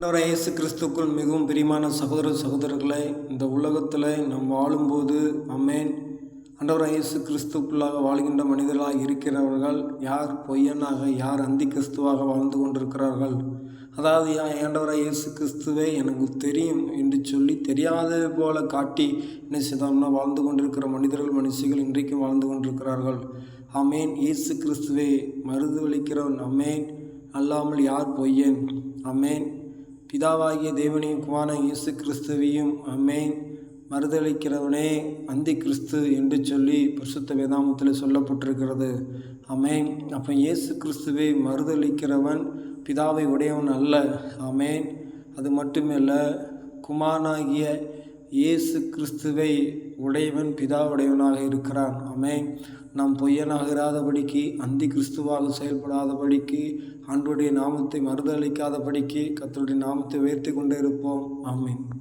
ஆண்டவராக இயேசு கிறிஸ்துக்குள் மிகவும் பிரியமான சகோதர சகோதரர்களை இந்த உலகத்தில் நாம் வாழும்போது அம்மேன் ஆண்டவராக இயேசு கிறிஸ்துக்குள்ளாக வாழ்கின்ற மனிதர்களாக இருக்கிறவர்கள் யார் பொய்யனாக யார் அந்தி கிறிஸ்துவாக வாழ்ந்து கொண்டிருக்கிறார்கள்? அதாவது ஆண்டவராக இயேசு கிறிஸ்துவே எனக்கு தெரியும் என்று சொல்லி தெரியாதது போல காட்டி என்ன செய்தோம்னா வாழ்ந்து கொண்டிருக்கிற மனிதர்கள் மனுஷிகள் இன்றைக்கும் வாழ்ந்து கொண்டிருக்கிறார்கள். அமேன் இயேசு கிறிஸ்துவே மருது வலிக்கிறவன் அமேன் அல்லாமல் யார் பொய்யன்? அமேன் பிதாவாகிய தேவனையும் குமார இயேசு கிறிஸ்துவையும் அம்மேன் மறுதளிக்கிறவனே அந்தி கிறிஸ்து என்று சொல்லி பரிசுத்த வேதாமத்தில் சொல்லப்பட்டிருக்கிறது. அமேன் அப்போ இயேசு கிறிஸ்துவை மறுதளிக்கிறவன் பிதாவை உடையவன் அல்ல. அமேன் அது மட்டுமல்ல குமாரனாகிய இயேசு கிறிஸ்துவை உடையவன் பிதாவுடையவனாக இருக்கிறான். அமேன் நாம் பொய்யனாகிறாதபடிக்கு அந்தி கிறிஸ்துவாக செயல்படாதபடிக்கு ஆண்டுடைய நாமத்தை மறுதளிக்காதபடிக்கு கத்தருடைய நாமத்தை உயர்த்தி கொண்டே இருப்போம். ஆமீன்.